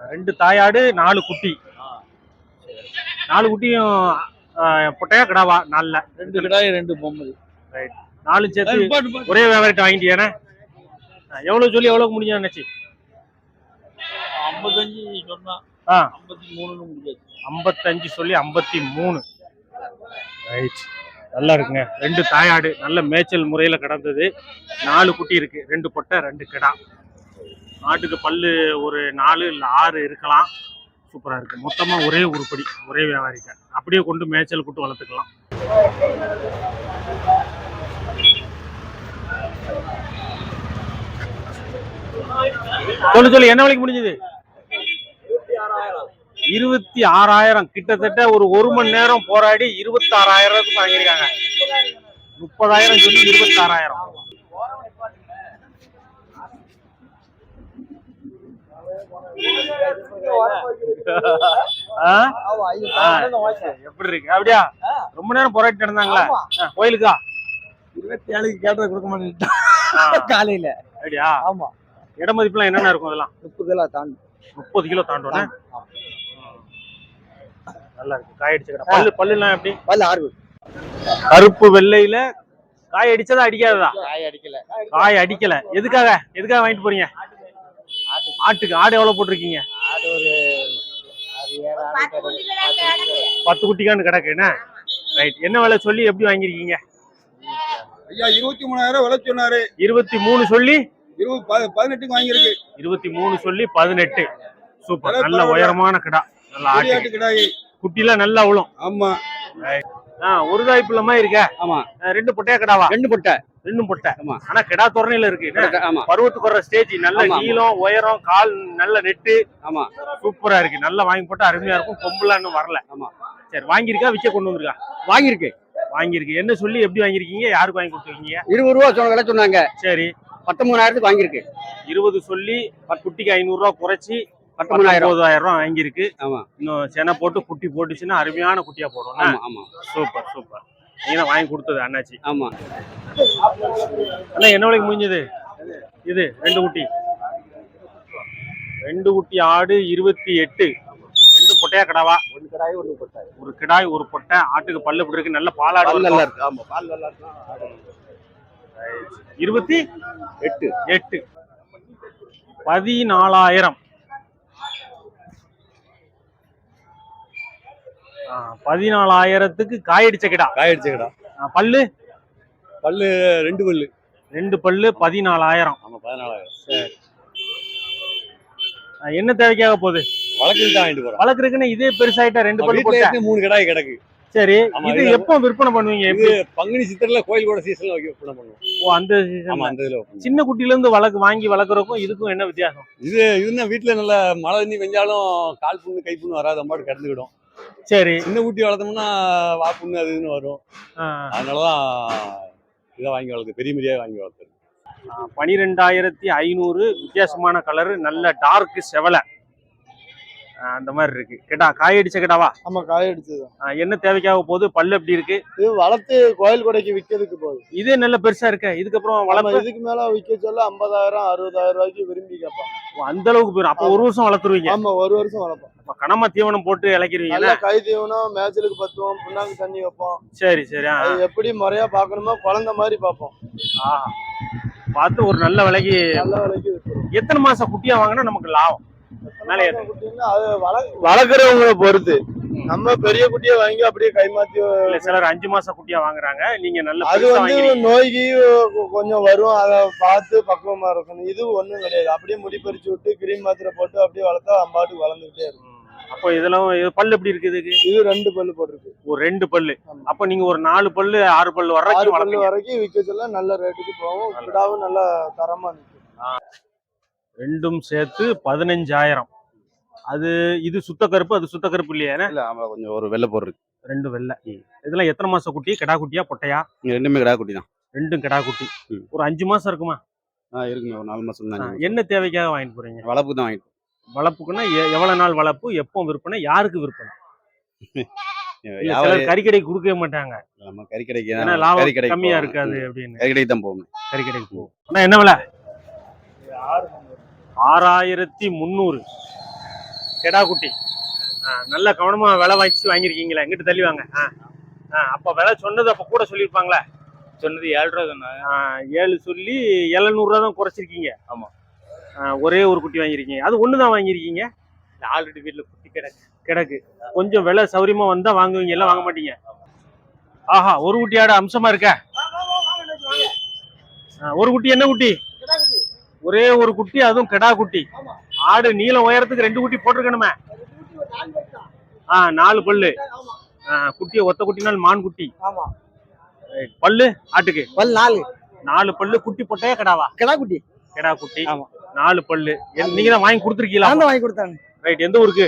ரெண்டு தாயாடு நாலு குட்டி. நாலு குட்டியும் பொட்டையா கிடாவா? நாலுல. ரெண்டு கிடாய் ரெண்டு பொம்மை. நாலு சேர்த்து ஒரே வியாபாரிட்ட வாங்கிட்டியானே எவ்வளவு சொல்லி எவ்வளவு முடிஞ்சா நினைச்சு? ஐம்பத்தஞ்சு சொன்னா ஆ. ஐம்பத்தி மூணுன்னு முடியாது ஐம்பத்தஞ்சு சொல்லி ஐம்பத்தி மூணு. ரைட் நல்லா இருக்குங்க. ரெண்டு தாயாடு நல்ல மேய்ச்சல் முறையில கிடந்தது. நாலு குட்டி இருக்கு. ரெண்டு பொட்டை ரெண்டு கிடா. ஆட்டுக்கு பல்லு ஒரு நாலு இல்லை ஆறு இருக்கலாம். சூப்பராக இருக்கு. மொத்தமாக ஒரே உருப்படி ஒரே வியாபாரிக்க அப்படியே கொண்டு மேய்ச்சல் கூட்டு வளர்த்துக்கலாம். சொல்லு சொல்லு என்ன விலைக்கு முடிஞ்சது? இருபத்தி ஆறாயிரம். கிட்டத்தட்ட ஒரு ஒரு மணி நேரம் போராடி இருபத்தி ஆறாயிரத்துக்கு வாங்கியிருக்காங்க. முப்பதாயிரம் சொல்லி இருபத்தி ஆறாயிரம். எப்படி இருக்கு? அப்படியா? ரொம்ப நேரம் போராட்டி நடந்தாங்களா கோயிலுக்கா? இருபத்தி ஏழுக்கு கேட்டதை கொடுக்க மாட்டேன் காலையில. அப்படியா? ஆமா. இட மதிப்புலாம் என்னென்ன இருக்கும் அதெல்லாம்? முப்பது கிலோ தாண்டி. முப்பது கிலோ தாண்டோண்ணே நல்லா இருக்கு. காய் அடிச்ச கடை பல்லு பல்லுலாம் எப்படி? பல்லு ஆறு கருப்பு வெள்ளையில காய் அடிச்சதா அடிக்காததா? காய் அடிக்கல. காய் அடிக்கல. எதுக்காக? எதுக்காக வாங்கிட்டு போறீங்க? ஆட்டுக்கு ஆடு எவ்வளவு போட்டிருக்கீங்க. பத்து குட்டிக்கான்னு கிடக்கு. என்ன? ரைட் என்ன விலை சொல்லி எப்படி வாங்கிருக்கீங்க ஐயா இருபத்தி மூணாயிரம் விலை சொன்னாரு. இருபத்தி மூணு சொல்லி? இருபது ப- பதினெட்டுக்கு வாங்கியிருக்கு. இருபத்தி மூணு சொல்லி பதினெட்டு. சூப்பர் நல்ல. உயரமான கிடா. நல்ல ஆட்டு. கிடாய். குட்டிலாம் நல்லா உளும். ஆமா. ஆ ஒரு தாய்ப்புலமா இருக்க? ஆமா. ரெண்டு பொட்டையா கிடாவா? ரெண்டு பொட்டை. ரெண்டும் பொட்டை. ஆனா கிடா தோரணையில இருக்கு? ஆமா. பருவத்துக்கு வர்ற ஸ்டேஜ் நல்ல. நீளம் உயரம் கால் நல்ல நெட்டு. ஆமா. சூப்பரா இருக்கு. நல்லா வாங்கி போட்டா அருமையா இருக்கும். கொம்புலாம் இன்னும் வரல. ஆமா. சரி வாங்கியிருக்கா விற்க கொண்டு வந்திருக்கா? வாங்கியிருக்கு. வாங்கியிருக்கு. என்ன சொல்லி எப்படி வாங்கியிருக்கீங்க? யாருக்கு வாங்கி கொடுத்துருக்கீங்க? இருபது ரூபா சொன்ன விலை சொன்னாங்க. சரி. பத்தொன்பதாயிரத்துக்கு வாங்கியிருக்கு. இருபது சொல்லி குட்டிக்கு ஐநூறு ரூபா குறைச்சி பத்தொன்பதாயிரம். பத்தொன்பதாயிரம் ரூபா வாங்கியிருக்கு. ஆமா. இன்னும் செனை போட்டு குட்டி போட்டுச்சுன்னா அருமையான குட்டியா போடும் ஆமா ஆமா. Super super. நீங்க வாங்கி கொடுத்தது அண்ணாச்சி. ஆமா. அண்ணா என்ன விலைக்கு முடிஞ்சது? இது ரெண்டு குட்டி. ரெண்டு குட்டி ஆடு இருபத்தி எட்டு. ரெண்டு பொட்டையா கிடாவா? ஒரு கிடாய் ஒரு பொட்டை ஒரு கிடாய் ஒரு பொட்டை. ஆட்டுக்கு பல்லு இப்படி இருக்கு. நல்ல பாலாடு. நல்லா இருக்கு ஆமா பால் நல்லா இருக்கு இருபத்தி எட்டு. எட்டு. பதினாலாயிரம். பதினாலாயிரத்துக்கு காயடிச்ச கிடா. காய் அடிச்சக்கடா ஆ, பல்லு? பல்லு ரெண்டு பல்லு. ரெண்டு பல்லு பதினாலாயிரம். ஆமா பதினாலாயிரம். ஆ, என்ன தேவைக்காக போகுது? வழக்குக்கு தான் வாங்கிட்டு போறோம். இதே பெருசாயிட்டா ரெண்டு பல்லு போட்ட? மூணு கடாய் கிடக்கு. சரி இது எப்போ விற்பனை பண்ணுவீங்க? எப்படி? பங்குனி சித்திரல கோயில் கூட சீசன்ல விற்பனை பண்ணுவோம். ஓ அந்த ல. அந்த இதுல. சின்ன குட்டில இருந்து வளர்க்கு வாங்கி வளர்க்குறதுக்கும் இதுக்கும் என்ன வித்தியாசம்? இது இதுன்னா வீட்டுல நல்ல மழை தண்ணி பெஞ்சாலும் கால் புண்ணு கை புண்ணு வராது அம்பாட்டு கிடந்துக்கிடும். சரி. சின்ன குட்டி வளர்த்தோம்னா வா புண்ணு அது இதுன்னு வரும். அதனாலதான் இதை வாங்கி வளர்த்து பெரிய பெரிய வாங்கி வளர்த்துறது. ஆ, பனிரெண்டாயிரத்தி ஐநூறு வித்தியாசமான கலரு நல்ல டார்க் செவலை. அந்த மாதிரி இருக்கு. கேட்டா காய் அடிச்ச கேட்டாவா? ஆமா காய் அடிச்சது என்ன தேவைக்காக போகுது? பல்லு எப்படி இருக்கு? இது வளர்த்து கோயில் கொடைக்கு விற்கிறதுக்கு போகுது. இதே நல்ல பெருசா இருக்க. இதுக்கப்புறம் வளர்ப்பு? இதுக்கு மேல விற்க சொல்ல ஐம்பதாயிரம் அறுபதாயிரம் ரூபாய்க்கு விரும்பி கேட்பான் ஓ, அந்த அளவுக்கு போயிடும் அப்போ ஒரு வருஷம் வளர்த்துருவீங்க. ஆமா ஒரு வருஷம் வளர்ப்போம். கனமா தீவனம் போட்டு இழக்கிறீங்க கை தீவனம் மேய்ச்சலுக்கு பத்துவோம் புண்ணாக்கு தண்ணி வைப்போம். சரி சரி அது எப்படி முறையா பார்க்கணுமோ குழந்தை மாதிரி பார்ப்போம். பார்த்து ஒரு நல்ல விலைக்கு நல்ல விலைக்கு எத்தனை மாசம் குட்டியா வாங்கினா நமக்கு லாபம்? மேலே ஏறு. அது வளர்க்குறவங்கள பொறுத்து. நம்ம பெரிய குட்டியை வாங்கி அப்படியே கை மாத்தி இல்ல சிலர் அஞ்சு மாசம் குட்டியா வாங்குறாங்க. நீங்க நல்ல அது வந்து நோய்க்கு கொஞ்சம் வரும். அதை பார்த்து பக்குவமா இருக்கணும். இது ஒண்ணும் கிடையாது. அப்படியே முடி பறிச்சு விட்டு கிரீம் மாத்திரை போட்டு அப்படியே வளர்த்தா அம்பாட்டுக்கு வளர்ந்துகிட்டே இருக்கும். அப்போ இதெல்லாம் இது பல்லு எப்படி இருக்குது இதுக்கு? இது ரெண்டு பல்லு போட்டிருக்கு. ஒரு ரெண்டு பல்லு. அப்ப நீங்க ஒரு நாலு பல்லு ஆறு பல்லு ஆறு வரைக்கும் பல்லு வளர்ப்பீங்க. வரைக்கும் விற்க சொல்ல நல்ல ரேட்டுக்கு போகும். கிடாவும் நல்ல தரமா நிற்கும் ரெண்டும் சேர்த்து பதினஞ்சாயிரம். அது இது சுத்த கருப்பு அது சுத்த கருப்பு இல்லையா இல்ல ஆமா கொஞ்சம் ஒரு வெள்ளை போர் இருக்கு ரெண்டு வெள்ளை. இதெல்லாம் எத்தனை மாசம் குட்டி? கிடா குட்டியா பொட்டையா? இங்க ரெண்டுமே கிடா குட்டி தான். ரெண்டும் கிடா குட்டி. ம். ஒரு அஞ்சு மாசம் இருக்குமா? ஆ இருக்குங்க. ஒரு நாலு மாசம் ஆ, தான் என்ன தேவைக்காக வாங்கிட்டு போறீங்க? வளர்ப்பு தான் வாங்கிட்டு வளர்ப்புக்குன்னா எ- எவ்வளவு நாள் வளர்ப்பு எப்போ விற்பனை யாருக்கு விற்பனை? கறிக்கடைக்கு கொடுக்கவே மாட்டாங்க. நம்ம கறி கடைக்கு ஏன்னா லாபம் கம்மியா. இருக்காது. அப்படின்னு. கறி கடைக்கு தான் போவோம் கறி கடைக்கு போகும் அண்ணா, என்ன விலை? ஆறாயிரத்தி முந்நூறு. கெடா குட்டி. நல்ல கவனமா விலை வச்சு வாங்கியிருக்கீங்களா. எங்கிட்ட தள்ளி வாங்க. ஆ அப்ப விலை சொன்னது அப்ப கூட சொல்லியிருப்பாங்களே? சொன்னது ஏழு ரூபா சொன்னாங்க. ஏழு சொல்லி எழுநூறுவா தான் குறைச்சிருக்கீங்க. ஆமா. ஆ, ஒரே ஒரு குட்டி வாங்கியிருக்கீங்க. அது ஒன்று தான் வாங்கியிருக்கீங்க ஆல்ரெடி வீட்டுல குட்டி கிடக்கு. கிடக்கு. கொஞ்சம் விலை சௌரியமா வந்தா வாங்குவீங்க எல்லாம் வாங்க மாட்டீங்க. ஆஹா ஒரு குட்டியாட அம்சமா இருக்க. ஆ, ஒரு குட்டி என்ன குட்டி? ஒரே ஒரு குட்டி அதுவும் கிடா குட்டி. ஆடு நீளம் உயரத்துக்கு ரெண்டு குட்டி போட்டிருக்கணுமே. ஆ நாலு பல்லு. குட்டியை ஒத்த குட்டினால் மான் குட்டி. பல்லு ஆட்டுக்கு. பல் நாலு. நாலு பல்லு குட்டி போட்டே கிடாவா? கிடா குட்டி. கிடா குட்டி. ஆமா. நாலு பல்லு. நீங்க தான் வாங்கி கொடுத்துருக்கீங்களா? நான் தான் வாங்கி கொடுத்தாங்க ரைட் எந்த ஊருக்கு?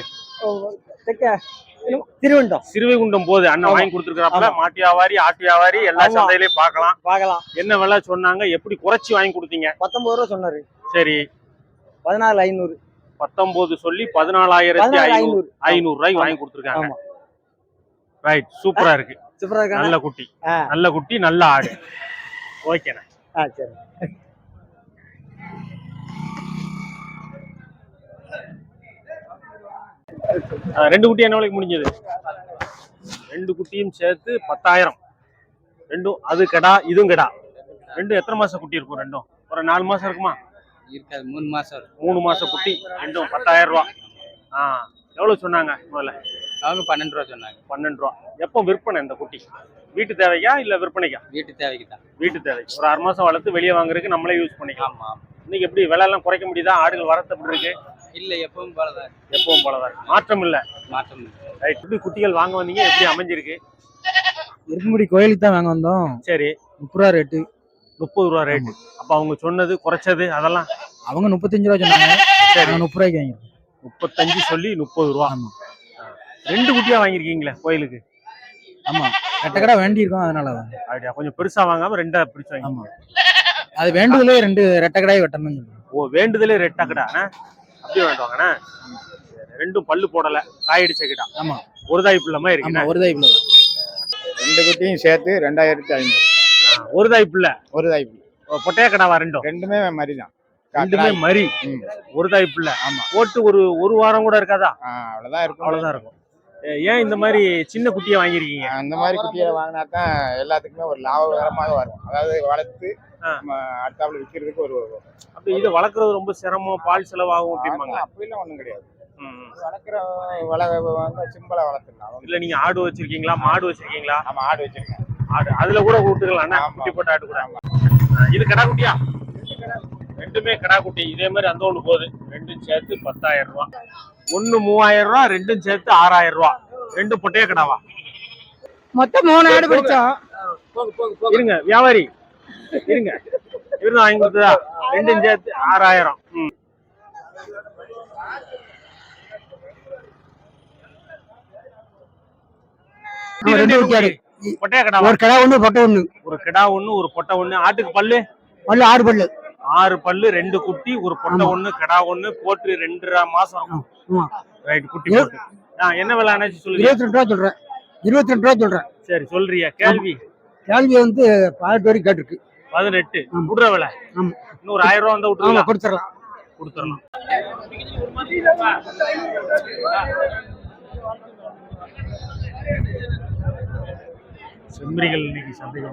திருவண்டம். சிறுவைகுண்டம் போது அண்ணன். வாங்கி கொடுத்துருக்காப்ல. மாட்டு வியாபாரி ஆட்டு வியாபாரி எல்லா. சந்தையிலயும் பார்க்கலாம். பார்க்கலாம். என்ன விலை சொன்னாங்க? எப்படி குறைச்சி வாங்கி கொடுத்தீங்க? பத்தொன்பது ரூபா சொன்னாரு. சரி. பதினாலு ஐநூறு. பத்தொன்பது சொல்லி பதினாலாயிரத்தி பதினாலு ஐநூறு. ஐநூறு. ரூபாய்க்கு. வாங்கி கொடுத்துருக்காங்க. ரைட் சூப்பரா இருக்கு. சூப்பரா இருக்காங்க. நல்ல குட்டி. நல்ல குட்டி நல்ல ஆடு. ஓகேண்ணா சரி. ரெண்டு குட்டி என்ன விலைக்கு முடிஞ்சது? ரெண்டு குட்டியும் சேர்த்து பத்தாயிரம். ரெண்டும் அது கெடா இதுவும் கெடா. ரெண்டும் எத்தனை மாசம் குட்டி இருக்கும் ரெண்டும்? ஒரு நாலு மாசம் இருக்குமா? இருக்காது மூணு மாசம் மூணு மாசம் குட்டி ரெண்டும் பத்தாயிரம் ரூபா. ஆ எவ்வளவு சொன்னாங்க முதல்ல? அவங்க பன்னெண்டு ரூபா சொன்னாங்க. பன்னெண்டு ரூபா. எப்போ விற்பனை இந்த குட்டி? வீட்டு தேவைக்கா இல்ல விற்பனைக்கா? வீட்டு தேவைக்கு தான் வீட்டு தேவைக்கு ஒரு ஆறு மாசம் வளர்த்து வெளியே வாங்குறதுக்கு நம்மளே யூஸ் பண்ணிக்கலாம். இன்னைக்கு எப்படி விலை எல்லாம் குறைக்க முடியுதா? ஆடுகள் வரத்து எப்படி இருக்கு? இல்ல எப்பவும் போலதான். எப்பவும் போலதான் மாற்றம் இல்ல. மாற்றம் இல்லை. ரைட் எப்படி குட்டிகள் வாங்க வந்தீங்க? எப்படி அமைஞ்சிருக்கு? இருக்கும்படி கோயிலுக்கு தான் வாங்க வந்தோம். சரி. முப்பது ரூபா ரேட்டு முப்பது ரூபா ரேட்டு அப்ப அவங்க சொன்னது குறைச்சது அதெல்லாம்? அவங்க முப்பத்தஞ்சு ரூபா சொன்னாங்க. சரி. முப்பது ரூபாய்க்கு வாங்கிருக்கோம் முப்பத்தஞ்சு சொல்லி முப்பது ரூபா. ரெண்டு குட்டியா வாங்கியிருக்கீங்களே கோயிலுக்கு? ஆமா. ரெட்டக்கடை வேண்டியிருக்கோம் அதனால தான் அப்படியா? கொஞ்சம் பெருசா வாங்காம ரெண்டா பிடிச்சு வாங்கி ஆமா. அது வேண்டுதலே ரெண்டு ரெட்டக்கடாய் வெட்டணும்னு சொல்றோம் ஓ வேண்டுதலே ரெட்டா வேண்டுவாங்கண்ணா சரி, ரெண்டும் பல்லு போடல காயடிச்ச கிடா. ஆமா. ஒரு தாய் பிள்ளைமா ஆமா இருக்கு ஒரு தாய்ப்புல ரெண்டு குட்டியும் சேர்த்து ரெண்டாயிரத்தி ஐநூறு. ஒரு தாய் பிள்ளை. ஒரு தாய் ஓ, பொட்டைய கடாவா ரெண்டும்? ரெண்டுமே மாதிரி தான் ரெண்டுமே மரி. ஒரு தாய் பிள்ளை. ஆமா. போட்டு ஒரு ஒரு வாரம் கூட இருக்காதா? அவ்வளவுதான் இருக்கும். அவ்வளவுதான் இருக்கும். ஏன் இந்த மாதிரி சின்ன குட்டியை வாங்கியிருக்கீங்க? அந்த மாதிரி குட்டியை வாங்கினா தான் எல்லாத்துக்குமே ஒரு லாபகரமாக வரும். அதாவது வளர்த்து. நம்ம அடுத்தாப்புல விற்கிறதுக்கு ஒரு அப்ப இதை வளர்க்கறது ரொம்ப சிரமம் பால் செலவாகும் அப்படிம்பாங்க அப்படிலாம் ஒண்ணும் கிடையாது. வளர்க்குற வள வந்து சிம்பிளா வளர்த்துக்கலாம் இல்ல நீங்க ஆடு வச்சிருக்கீங்களா? மாடு வச்சிருக்கீங்களா? நம்ம ஆடு வச்சிருக்கேன். ஆடு. அதுல கூட ஆமா. குட்டி போட்ட ஆடு கூட. இது கடா குட்டியா ரெண்டுமே கடா குட்டி இதே மாதிரி அந்த ஒண்ணு போகுது. ரெண்டும் சேர்த்து பத்தாயிரம் ரூபா. ஒண்ணு மூவாயிரம் ரூபா ரெண்டும் சேர்த்து ஆறாயிரம் ரூபா. ரெண்டும் பொட்டையே கடாவா? மொத்தம் மூணு ஆடு பிடிச்சோம். இருங்க வியாபாரி. இருங்க. இவரு வாங்கி கொடுத்ததா? ரெண்டும் சேர்த்து ஆறாயிரம். ரெண்டு. பொட்டையா ஒரு கடை ஒண்ணு பொட்டை ஒண்ணு. ஒரு கிடா ஒண்ணு ஒரு பொட்டை ஒண்ணு. ஆட்டுக்கு பல்லு? பல்லு ஆறு பல்லு. ஆறு பல்லு ரெண்டு குட்டி ஒரு பொட்டை ஒண்ணு கிடா ஒண்ணு போட்டு ரெண்டரை மாசம். ரைட் குட்டி போட்டு. என்ன விலை அண்ணாச்சி சொல்லுங்க. இருபத்தி ரெண்டு ரூபா சொல்றேன். இருபத்தி ரெண்டு ரூபா சொல்றேன். சரி சொல்றியா? கேள்வி. கேள்வி வந்து பதினெட்டு வரைக்கும் கேட்டிருக்கு. பதினெட்டு. விடுற விலை. ஆமா. இன்னொரு ஆயிரம் ரூபா வந்தா ஆமா விட்டுருலாம் கொடுத்துடலாம். கொடுத்துடலாம் செம்மறிகள் இன்னைக்கு சந்தைக்கு.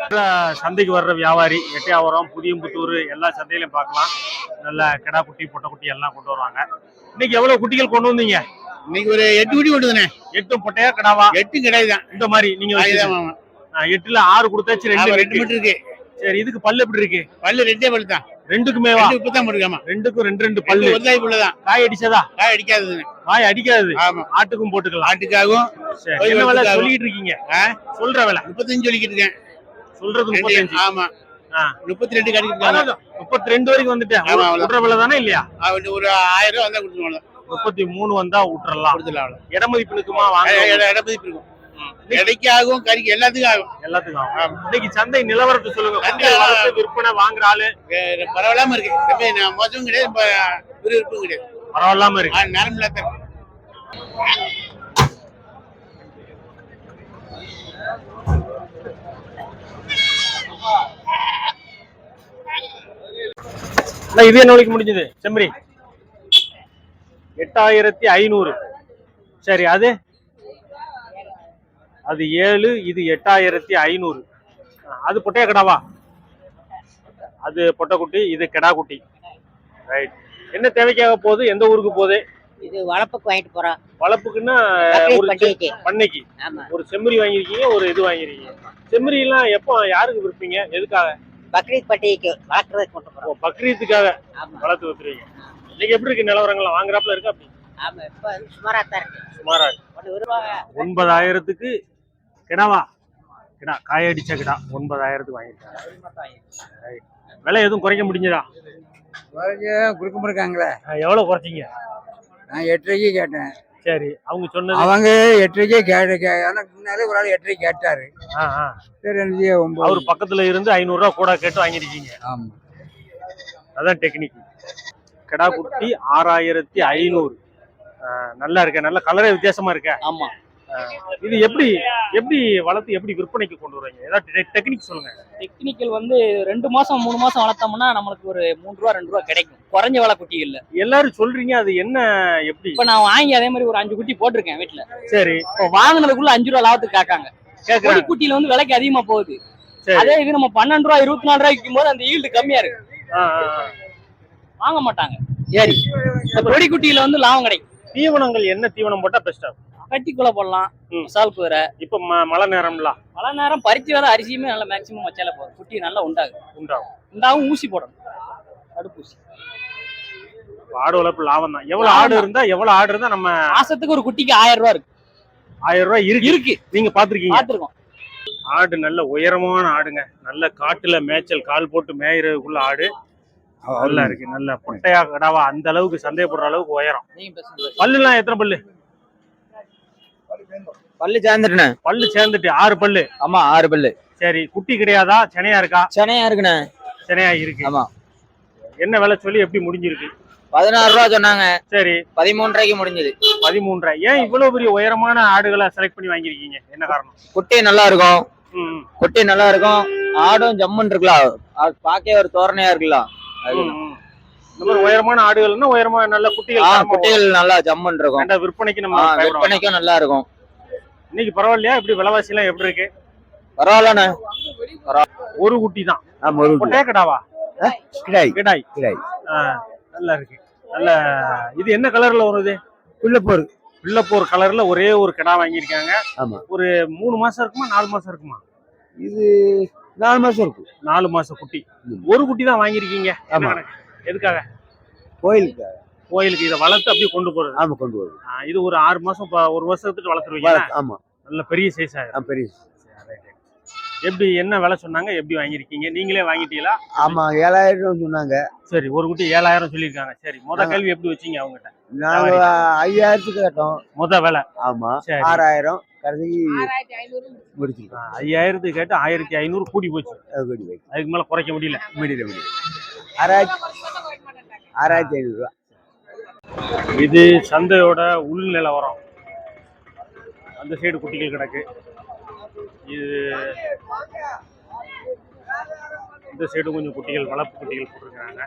நல்ல சந்தைக்கு வர்ற வியாபாரி எட்டையாவரம் புதியம்புத்தூர் எல்லா சந்தையிலையும் பார்க்கலாம். நல்ல கிடா குட்டி பொட்டை குட்டி எல்லாம் கொண்டு வருவாங்க. இன்னைக்கு எவ்வளவு குட்டிகள் கொண்டு வந்தீங்க? இன்னைக்கு ஒரு எட்டு குட்டி கொண்டுதானே எட்டும் பொட்டையா கிடாவா? எட்டு கிடையாது இந்த மாதிரி நீங்க எட்டுல ஆறு கொடுத்தாச்சு ரெண்டு ரெண்டு இருக்கு. மட்டும் இருக்கு. சரி இதுக்கு பல்லு எப்படி இருக்கு? பல்லு ரெண்டே பல்லு தான். ரெண்டுக்குமே இப்பதான் போட்டுருக்காமா? ரெண்டுக்கும் ரெண்டு ரெண்டு பல்லு. ஒரு தாய் புள்ள தான். காய் அடிச்சதா? காய் அடிக்காததுங்க காய் அடிக்காது ஆமா. ஆட்டுக்கும் போட்டுக்கலாம். ஆட்டுக்காகவும் என்ன விலை. சொல்லிட்டு இருக்கீங்க? சொல்ற விலை. முப்பத்தஞ்சு சொல்லிக்கிட்டு இருக்கேன். சொல்றது முப்பத்தஞ்சு. ஆமா. முப்பத்தி ரெண்டு கடிக்கிட்டு முப்பத்தி ரெண்டு வரைக்கும் வந்துட்டேன். விலை தானே இல்லையா? ஒரு ஆயிரம் ரூபா வந்தா கொடுத்துருவாங்க. முப்பத்தி மூணு வந்தா விட்டுறலாம். இடமதிப்பு இருக்குமா? வாங்க. இட- இட- இட மதிப்பு இருக்கும். இடைக்கு ஆகும் கறிக்கு எல்லாத்துக்கும் ஆகும். எல்லாத்துக்கும் ஆகும். இன்னைக்கு சந்தை நிலவரத்தை சொல்லுங்க. விற்பனை வாங்குற ஆளு. பரவாயில்லாம இருக்கு. மோசமும் கிடையாது விறுவிறுப்பும் கிடையாது. பரவாயில்லாம இருக்கு. நார்மலா தான் இது என்ன வரைக்கும் முடிஞ்சது? செம்மறி. எட்டாயிரத்தி ஐநூறு. சரி அது? அது ஏழு இது எட்டாயிரத்தி ஐநூறு. அது பொட்டையா கிடாவா அது பொட்டைக்குட்டி இது கிடா குட்டி ரைட் என்ன தேவைக்காக போகுது? எந்த ஊருக்கு போகுது? இது வளர்ப்புக்கு வாங்கிட்டு போறோம் வளர்ப்புக்குன்னா பக்ரீத் ஒரு பண்ணைக்கு ஒரு செம்மறி வாங்கியிருக்கீங்க ஒரு இது வாங்கியிருக்கீங்க. செம்மறி எல்லாம் எப்போ யாருக்கு விற்பீங்க? எதுக்காக? பக்ரீத் பண்டிகைக்கு வளர்க்கறதுக்கு பக்ரீத்துக்காக வளர்த்து வித்துருவீங்க. இன்னைக்கு எப்படி இருக்கு நிலவரங்கள்லாம்? வாங்குறாப்புல இருக்கா அப்படி ஆமா இப்ப சுமாரா தான் இருக்கு. சுமாரா இருக்கு. ஒன்பதாயிரத்துக்கு கிடாவா? கிடா காயடிச்ச கிடா. ஒன்பதாயிரத்துக்கு வாங்கியிருக்காங்க. விலை எதுவும் குறைக்க முடிஞ்சதா? கொடுக்க மாட்டாங்களே அஹ் எவ்வளவு குறைச்சிங்க? நான் எட்டரைக்கு கேட்டேன். சரி அவங்க சொன்னது? அவங்க எட்டரைக்கே கேட்ட கே- எனக்கு முன்னாலே ஒரு ஆள் எட்டரைக்கு கேட்டாரு. ஆ, ஆ. சரி எனக்கு ஒன்பது அவர் பக்கத்துல இருந்து ஐநூறு ரூபா கூட கேட்டு வாங்கிருக்கீங்க. ஆமா. அதான் டெக்னிக். கிடா குட்டி ஆறாயிரத்தி ஐநூறு. நல்லா இருக்க. நல்ல கலரே வித்தியாசமா இருக்க. ஆமா. இது எப்படி எப்படி வளர்த்து எப்படி விற்பனைக்கு கொண்டு வருவீங்க ஏதாவது டெக்னிக் சொல்லுங்க. டெக்னிக்கல் வந்து ரெண்டு மாசம் மூணு மாசம் வளர்த்தோம்னா நம்மளுக்கு ஒரு மூணு ரூபா ரெண்டு ரூபா கிடைக்கும். குறைஞ்ச விலை குட்டிகள்ல எல்லாரும் சொல்றீங்க அது என்ன எப்படி? இப்ப நான் வாங்கி அதே மாதிரி ஒரு அஞ்சு குட்டி போட்டிருக்கேன் வீட்டுல சரி. இப்போ வாங்கினதுக்குள்ள அஞ்சு ரூபா லாபத்துக்கு காக்காங்க கேக்குறேன் குட்டியில வந்து விலைக்கு அதிகமா போகுது. சரி. அதே இது நம்ம பன்னெண்டு ரூபா இருபத்தி நாலு ரூபாய்க்கு விற்கும் போது அந்த ஈல்டு கம்மியா இருக்கு. வாங்க மாட்டாங்க. ஏறி இந்த கொடி குட்டியில வந்து லாபம் கிடைக்கும். தீவனங்கள் என்ன தீவனம் போட்டா பெஸ்டா கட்டிக்குள்ள போடலாம். ம். மசால் குதிரை இப்ப ம- மழை நேரம்ல. பல நேரம் பறிச்சு வர அரிசியுமே நல்லா மேக்சிமம் வச்சால போதும். குட்டி நல்லா உண்டாகும். உண்டாகும். உண்டாகும் ஊசி போடணும். தடுப்பூசி ஆடு வளர்ப்பு லாபம் தான். எவ்வளவு ஆடு இருந்தா எவ்வளவு ஆடு இருந்தா நம்ம மாசத்துக்கு ஒரு குட்டிக்கு ஆயிரம் ரூபா இருக்கு. ஆயிரம் ரூபாய் இருக்கு. இருக்கு. நீங்க பாத்திருக்கீங்க? பாத்துருக்கோம். ஆடு நல்ல உயரமான ஆடுங்க. நல்ல காட்டுல மேய்ச்சல் கால் போட்டு மேயிறதுக்குள்ள ஆடு. நல்லா இருக்கு நல்ல பொட்டையா கடாவா அந்த அளவுக்கு சந்தேகப்படுற அளவுக்கு உயரம். பல்லுலாம் எத்தனை பல்லு? பல்லு சேர்ந்துட்டுண்ணே பல்லு சேர்ந்துட்டு ஆறு பல்லு? ஆமா ஆறு பல்லு. சரி குட்டி கிடையாதா செனையா இருக்கா? சென்னையா இருக்குண்ணே. செனையா இருக்கு. ஆமா. என்ன விலை சொல்லி எப்படி முடிஞ்சிருக்கு? பதினாறு ரூபா சொன்னாங்க. சரி. பதிமூணு ரூபாய்க்கு முடிஞ்சது. பதிமூன்றரை. ஏன் இவ்வளவு பெரிய உயரமான ஆடுகளை செலக்ட் பண்ணி வாங்கியிருக்கீங்க? என்ன காரணம்? குட்டி நல்லா இருக்கும். குட்டி நல்லா இருக்கும். ஆடும் ஜம்முன்னு இருக்கலாம். பார்க்கவே ஒரு தோரணையா இருக்கலாம். இந்த மாதிரி உயரமான ஆடுகள்னா உயரமான நல்ல குட்டிகள் குட்டிகள் நல்லா ஜம்முன்னு இருக்கும். விற்பனைக்கு நம்ம. விற்பனைக்கும் நல்லா இருக்கும். இன்னைக்கு பரவாயில்லையா? இப்படி விலைவாசி எல்லாம் எப்படி இருக்கு? பரவாயில்லண்ணே. ஒரு குட்டி தான். ஆமா ஒரு பொட்டையா கிடாவா? கிடாய். கிடாய். கிடாய். ஆ, நல்லா இருக்கு. நல்ல இது என்ன கலர்ல வருது புள்ளப்போர். பிள்ளைப்போர் கலர்ல ஒரே ஒரு கிடா வாங்கியிருக்காங்க. ஆமா. ஒரு மூணு மாசம் இருக்குமா நாலு மாசம் இருக்குமா? இது நாலு மாசம் இருக்கும். நாலு மாசம் குட்டி. ஒரு குட்டி தான் வாங்கியிருக்கீங்க? எதுக்காக? கோயிலுக்கு கோயிலுக்கு இதை வளர்த்து அப்படியே கொண்டு போறது. ஆமா கொண்டு ஆ, இது ஒரு ஆறு மாசம் ஒரு வருஷத்துக்கு வளர்த்துருவீங்க ஆமா. நல்ல பெரிய சைஸ் ஆயிரும் பெரிய எப்படி என்ன விலை சொன்னாங்க? எப்படி வாங்கியிருக்கீங்க? நீங்களே வாங்கிட்டீங்களா? ஆமா ஏழாயிரம் சொன்னாங்க. சரி ஒரு குட்டி ஏழாயிரம் சொல்லியிருக்காங்க. சரி முத. கேள்வி எப்படி வச்சீங்க அவங்ககிட்ட? நாங்க ஐயாயிரத்துக்கு கேட்டோம். முத விலை. ஆமா. சரி. ஆறாயிரம். கடைசி முடிச்சிருக்கோம். ஐயாயிரத்துக்கு கேட்டு ஆயிரத்தி ஐநூறு கூடி போச்சு. அது கொண்டு போய் அதுக்கு மேல குறைக்க முடியல. முடியல முடியல. ஆறாயிரத்தி ஆறாயிரத்தி ஐநூறுரூவா இது சந்தையோட உள் நிலவரம் அந்த சைடு குட்டிகள் கிடக்கு. இது இந்த சைடு கொஞ்சம் குட்டிகள் வளர்ப்பு குட்டிகள் போட்டிருக்கிறாங்க.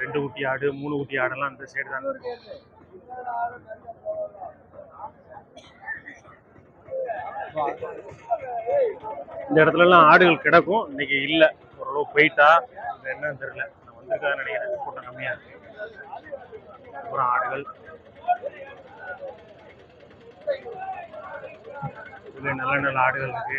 ரெண்டு குட்டி ஆடு மூணு குட்டி ஆடெல்லாம் இந்த சைடு தான். இந்த இடத்துல எல்லாம் ஆடுகள் கிடக்கும். இன்னைக்கு இல்லை. ஓரளவு போயிட்டா. இது என்னன்னு தெரியல. நான் வந்திருக்கான்னு நினைக்கிறேன். கூட்டம் கம்மியாக இருக்கு. அப்புறம் ஆடுகள். நல்ல நல்ல ஆடுகள் இருக்கு.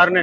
ആറിന്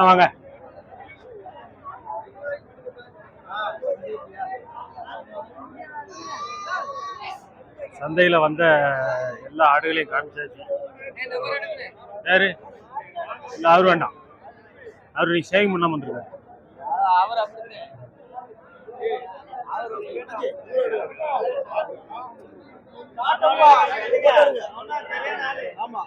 வாங்க. சந்தையில வந்த எல்லா ஆடுகளையும் காமிச்சாச்சு. யாரு? இல்ல அவரு வேண்டாம் அவரு நீ சேவிங் பண்ணாம வந்துருக்க அவர் ஆமா.